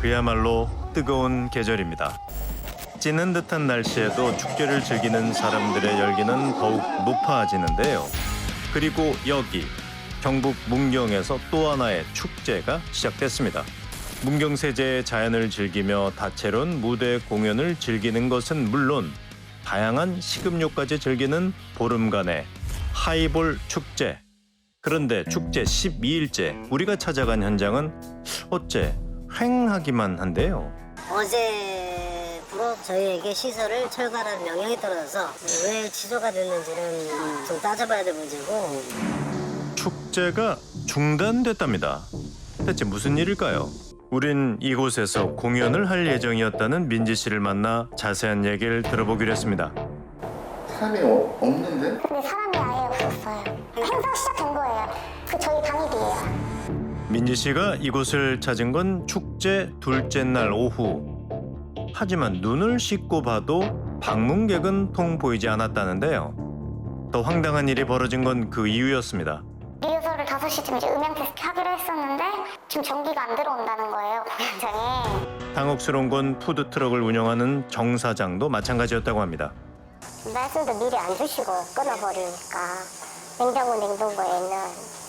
그야말로 뜨거운 계절입니다. 찌는 듯한 날씨에도 축제를 즐기는 사람들의 열기는 더욱 높아지는데요. 그리고 여기 경북 문경에서 또 하나의 축제가 시작됐습니다. 문경세제의 자연을 즐기며 다채로운 무대 공연을 즐기는 것은 물론 다양한 식음료까지 즐기는 보름간의 하이볼 축제. 그런데 축제 12일째 우리가 찾아간 현장은 어째 횡하기만 한데요. 어제부로 저희에게 시설을 철거하라는 명령이 떨어져서 왜 취소가 됐는지는 좀 따져봐야 될 문제고 축제가 중단됐답니다. 대체 무슨 일일까요? 우린 이곳에서 공연을 할 예정이었다는 민지 씨를 만나 자세한 얘기를 들어보기로 했습니다. 사람이 어- 없는데? 근데 사람이 아예 없었어요. 행사 시작된 거예요. 그 저희 당일이에요. 민지 씨가 이곳을 찾은 건 축제 둘째 날 오후. 하지만 눈을 씻고 봐도 방문객은 통 보이지 않았다는데요. 더 황당한 일이 벌어진 건 그 이유였습니다. 리허설을 5시쯤 이제 음향 테스트 하기로 했었는데 지금 전기가 안 들어온다는 거예요, 공연장에. 당혹스러운 건 푸드 트럭을 운영하는 정 사장도 마찬가지였다고 합니다. 말씀도 미리 안 주시고 끊어버리니까 냉장고 냉동고에 있는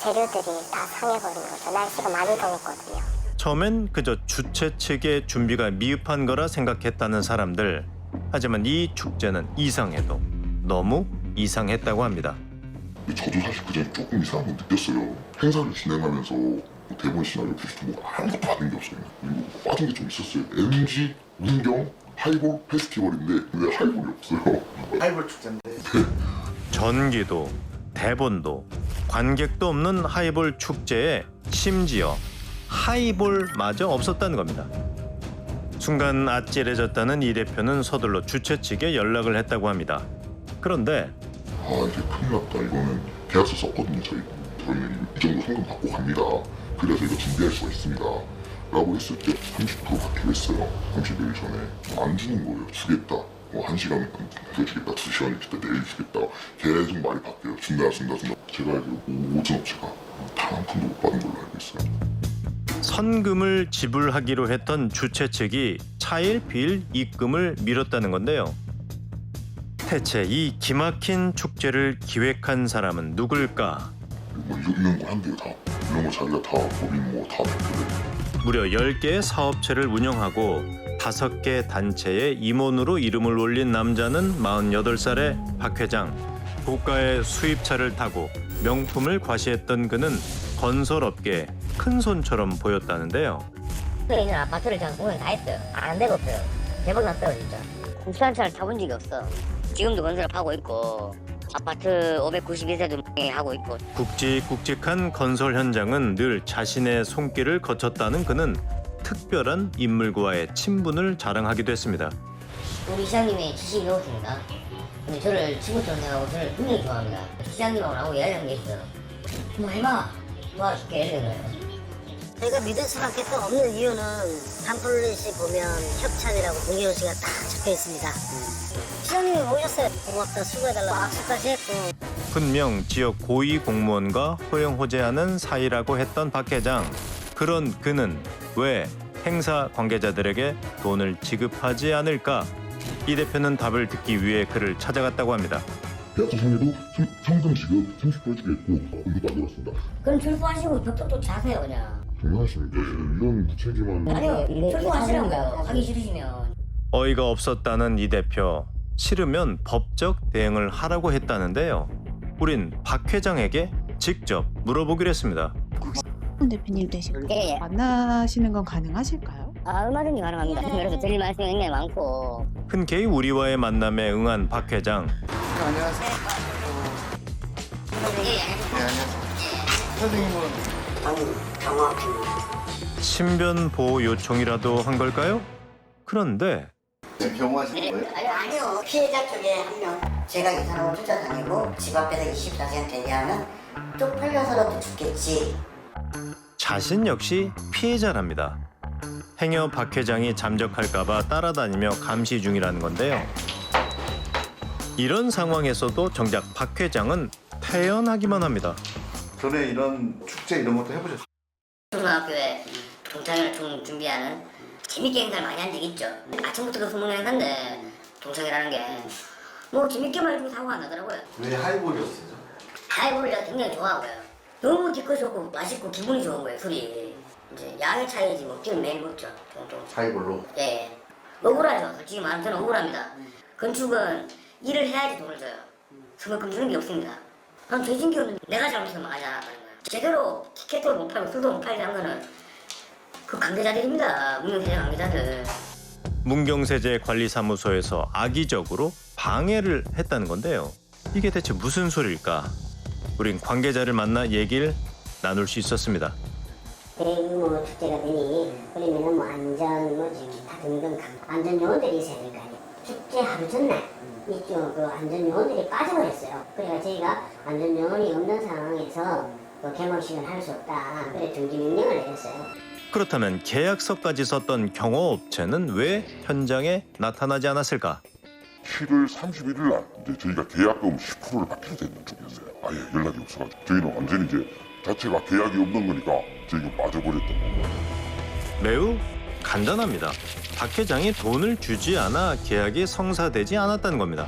재료들이 다 상해버린 거죠. 날씨가 많이 더웠거든요. 처음엔 그저 주최 측의 준비가 미흡한 거라 생각했다는 사람들. 하지만 이 축제는 이상해도 너무 이상했다고 합니다. 저도 사실 그 전에 조금 이상한 거 느꼈어요. 행사를 진행하면서 뭐 대본 시나리오 퀴즈도 뭐 아무것도 받은 게 없어요. 그리고 빠진 게 좀 있었어요. MG 문경 하이볼 페스티벌인데 왜 하이볼이 없어요? 하이볼 축제인데 전기도 대본도 관객도 없는 하이볼 축제에 심지어 하이볼마저 없었다는 겁니다. 순간 아찔해졌다는 이 대표는 서둘러 주최 측에 연락을 했다고 합니다. 그런데 아 이제 큰일 났다. 이거는 계약서 썼거든요. 저희 저희는 이 정도 성금 받고 갑니다. 그래서 이거 준비할 수가 있습니다. 라고 했을 때 30% 받기로 했어요. 30일 전에 안 주는 거예요. 주겠다. 뭐 한 시간 더 주겠다. 두 시간 있겠다. 내일 주겠다. 계속 말이 바뀌어요. 준다 준다 준다. 제가 알기로 모든 업체가 단 한 푼도 못 받은 걸로 알고 있어요. 선금을 지불하기로 했던 주최 측이 차일피일 입금을 미뤘다는 건데요. 대체 이 기막힌 축제를 기획한 사람은 누굴까? 뭐 이런, 거 한대요 다. 이런 거 자기가 다 법인 뭐다 대표돼. 무려 10개의 사업체를 운영하고 5개 단체의 임원으로 이름을 올린 남자는 48살의 박 회장. 고가의 수입차를 타고 명품을 과시했던 그는 건설업계의 큰 손처럼 보였다는데요. 그 있는 아파트를 제가 공연 다 했어요. 안 되고 없어요. 대박 났어요 진짜. 국산차를 타본 적이 없어. 지금도 건설을 하고 있고 아파트 592세도 하고 있고. 굵직굵직한 건설 현장은 늘 자신의 손길을 거쳤다는 그는 특별한 인물과의 친분을 자랑하기도 했습니다. 우리 시장님이 지식이 높습니다. 근데 저를 친구처럼 생각하고 저를 굉장히 좋아합니다. 시장님하고 나하고 이야기한 게 있어요. 뭐 해봐. 도와줄게 이러는 거예요. 저희가 믿을 수밖에 또 없는 이유는 팜플렛이 보면 협찬이라고 공개호 씨가 딱 적혀 있습니다. 시장님이 오셨어요. 고맙다. 수고해달라고. 악수까지 했고. 분명 지역 고위 공무원과 호영호재하는 사이라고 했던 박 회장. 그런 그는 왜 행사 관계자들에게 돈을 지급하지 않을까? 이 대표는 답을 듣기 위해 그를 찾아갔다고 합니다. 계약서 상에도 성- 성금 지급 30% 해주겠고 금도 만들었습니다. 그럼 출소하시고 벽돌도 자세요 그냥 장난하십니까? 지금 이런 무책임한 아니요 출소하시는 거예요 하기 싫으시면 어이가 없었다는 이 대표. 싫으면 법적 대응을 하라고 했다는데요. 우린 박 회장에게 직접 물어보기로 했습니다. 홍 대표님 되시고 예, 예. 만나시는 건 가능하실까요? 아, 얼마든지 가능합니다. 그래서 드릴 말씀이 굉장히 많고. 흔쾌히 우리와의 만남에 응한 박 회장. 안녕하세요 네 안녕하세요 선생님은 신변 보호 요청이라도 한 걸까요? 그런데 지금 병원하시는 거예요? 아니, 아니요. 피해자 쪽에 한 명. 제가 이 사람을 쫓아다니고 집 앞에서 24시간 대기하면 쪽팔려서라도 죽겠지. 자신 역시 피해자랍니다. 행여 박 회장이 잠적할까봐 따라다니며 감시 중이라는 건데요. 이런 상황에서도 정작 박 회장은 태연하기만 합니다. 전에 이런 축제 이런 것도 해보셨어요? 초등학교에 동창회를 좀 준비하는 재밌게 행사를 많이 한 적이 있죠. 아침부터 그 소문 행사인데 동창회라는 게 뭐 재밌게만 해주고 사고가 안 나더라고요. 왜 하이볼이었어요? 하이볼을 제가 굉장히 좋아하고요. 너무 기껏 좋고 맛있고 기분이 좋은 거예요 술이. 이제 양의 차이지 뭐 끼는 매일 먹죠. 종종. 하이볼로. 예. 억울하죠. 솔직히 말하면 저는 억울합니다. 건축은 일을 해야지 돈을 줘요. 그만큼 주는 게 없습니다. 난 죄진기는 내가 잘못해서 망하지 않았다는 거예요. 제대로 티켓도 못 팔고 술도 못 팔게 한 거는 그 관계자들입니다. 문명세제 관계자들. 문경세제 관리사무소에서 악의적으로 방해를 했다는 건데요. 이게 대체 무슨 소리일까? 우린 관계자를 만나 얘기를 나눌 수 있었습니다. 대규모 축제가 되니 그러면은 뭐 안전 뭐 기타 등등 강- 안전 요원들이 있어야 될 거 아니에요. 축제 하루 전날 이쪽 그 안전 요원들이 빠져버렸어요. 그래가 저희가 안전 요원이 없는 상황에서 그 개막식을 할수 없다. 그래 중지 명령을 내렸어요. 그렇다면 계약서까지 썼던 경호업체는 왜 현장에 나타나지 않았을까? 7월 31일 날 이제 저희가 계약금 10%를 받게 되는 쪽이었어요. 아예 연락이 없어가지고 저희는 완전히 이제 자체가 계약이 없는 거니까 저희가 빠져버렸던 거고. 매우 간단합니다. 박 회장이 돈을 주지 않아 계약이 성사되지 않았다는 겁니다.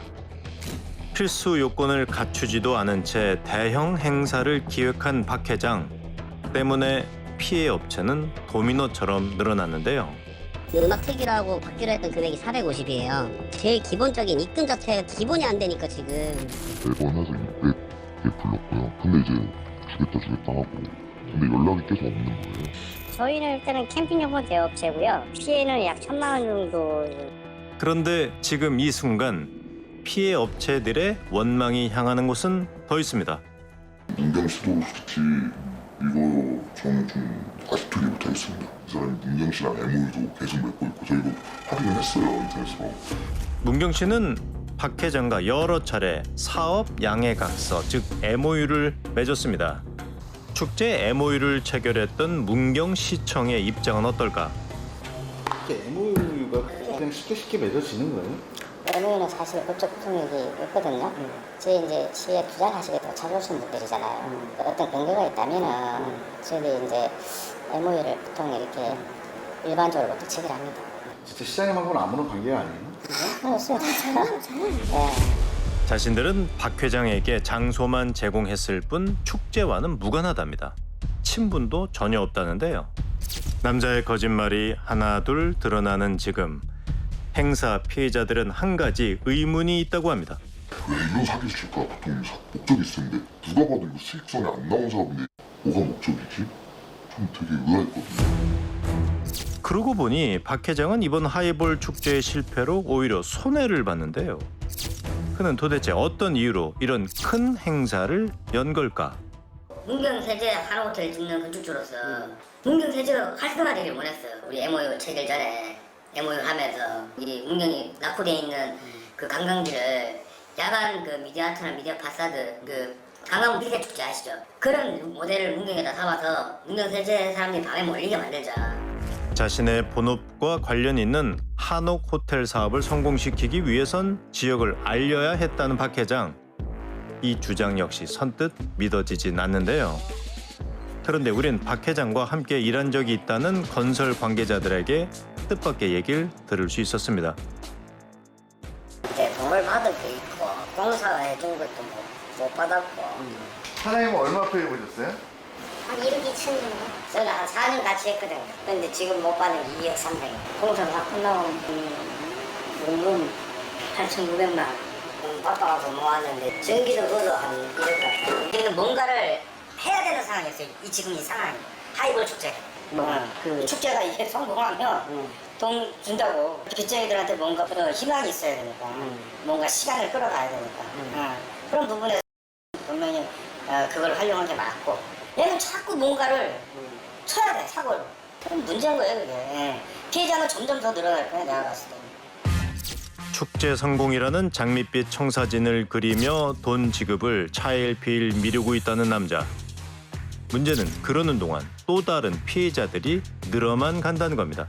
필수 요건을 갖추지도 않은 채 대형 행사를 기획한 박 회장 때문에 피해 업체는 도미노처럼 늘어났는데요. 음악 특이라고 받기로 했던 금액이 450이에요. 제일 기본적인 입금 자체가 기본이 안 되니까 지금 매번 해서 600개 불렀고요. 근데 이제 주겠다 주겠다 하고 근데 연락이 계속 없는 거예요. 저희는 일단은 캠핑용품 대업체고요. 피해는 약 천만 원 정도. 그런데 지금 이 순간 피해 업체들의 원망이 향하는 곳은 더 있습니다. 문경 씨도 솔직히 이거 저는 좀 아직도 이해 못하겠습니다. 이 사람이 문경 씨랑 MOU도 계속 맺고 있고 저희도 확인을 했어요 인터넷으로. 문경 씨는 박 회장과 여러 차례 사업 양해 각서 즉 MOU를 맺었습니다. 축제 MOU를 체결했던 문경 시청의 입장은 어떨까? 이게 MOU가 그냥 쉽게 쉽게 맺어지는 거예요? MOU는 사실 법적 구속력이 있거든요. 저희 이제 시에 투자하시겠다고 찾아오신 분들이잖아요. 어떤 근거가 있다면은 저희들이 이제 MOU를 보통 이렇게 일반적으로 부터 체결합니다. 진짜 시장님하고는 아무런 관계가 아니에요? 그렇습니다. 네. 자신들은 박 회장에게 장소만 제공했을 뿐 축제와는 무관하답니다. 친분도 전혀 없다는데요. 남자의 거짓말이 하나 둘 드러나는 지금 행사 피해자들은 한 가지 의문이 있다고 합니다. 왜 이런 사기를 칠까? 보통 사- 목적이 있을 텐데 누가 봐도 이거 수익성이 안 나온 사업인데 뭐가 목적이지? 좀 되게 의아했거든요. 그러고 보니 박 회장은 이번 하이볼 축제의 실패로 오히려 손해를 봤는데요. 그는 도대체 어떤 이유로 이런 큰 행사를 연 걸까? 문경 세제 한호텔 짓는 건축주로서 문경 세제가 활성화되길 원했어요. 우리 MOU 체결 전에 MOU 하면서 이 문경이 낙후돼 있는 그 관광지를 야간 그 미디어 아트나 미디어 파사드 그 관광 미세 축제 아시죠? 그런 모델을 문경에다 삼아서 문경 세제 사람들이 밤에 몰리게 만들자. 자신의 본업과 관련 있는 한옥 호텔 사업을 성공시키기 위해선 지역을 알려야 했다는 박 회장. 이 주장 역시 선뜻 믿어지진 않는데요. 그런데 우린 박 회장과 함께 일한 적이 있다는 건설 관계자들에게 뜻밖의 얘기를 들을 수 있었습니다. 이제 돈을 받은 게 있고 공사해 준 것도 못, 못 받았고 사장님은 얼마 페이 보셨어요? 한 1억 2천 정도. 저는 한 4년 같이 했거든요. 근데 지금 못 받은 게 2억 3백. 공사 다 끝나고 원금 8,900만 원. 음, 바빠가서 모았는데 전기도 그도 한 1억 같아요. 우리는 뭔가를 해야 되는 상황이었어요. 이 지금 이 상황이. 하이볼 축제. 뭐, 그 축제가 이게 성공하면 돈 준다고 빚쟁이들한테 뭔가 더 희망이 있어야 되니까. 뭔가 시간을 끌어가야 되니까. 어, 그런 부분에서 분명히 어, 그걸 활용한 게 맞고. 얘는 자꾸 뭔가를 쳐야 돼 사고를. 그럼 문제인 거예요 그게. 예. 피해자는 점점 더 늘어날 거야 내가 봤을 때 축제 성공이라는 장밋빛 청사진을 그리며 돈 지급을 차일피일 미루고 있다는 남자. 문제는 그러는 동안 또 다른 피해자들이 늘어만 간다는 겁니다.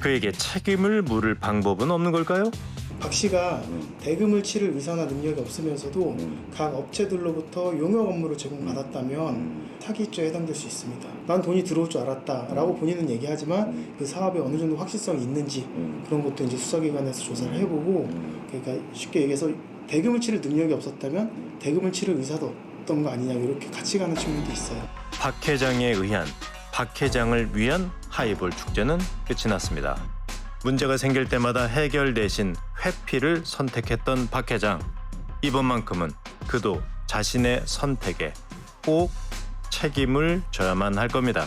그에게 책임을 물을 방법은 없는 걸까요? 박 씨가 대금을 치를 의사나 능력이 없으면서도 음. 각 업체들로부터 용역 업무를 제공받았다면 음. 사기죄에 해당될 수 있습니다. 난 돈이 들어올 줄 알았다라고 본인은 얘기하지만 그 사업에 어느 정도 확실성이 있는지 음. 그런 것도 이제 수사기관에서 조사를 해보고 그러니까 쉽게 얘기해서 대금을 치를 능력이 없었다면 대금을 치를 의사도 없던 거 아니냐 이렇게 같이 가는 측면도 있어요. 박 회장에 의한 박 회장을 위한 하이볼 축제는 끝이 났습니다. 문제가 생길 때마다 해결 대신 회피를 선택했던 박 회장. 이번만큼은 그도 자신의 선택에 꼭 책임을 져야만 할 겁니다.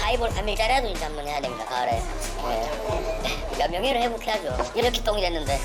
하이볼 3일짜리라도 이제 한번 해야 됩니다 가을에 예. 그러니까 명예를 회복해야죠 이렇게 똥이 됐는데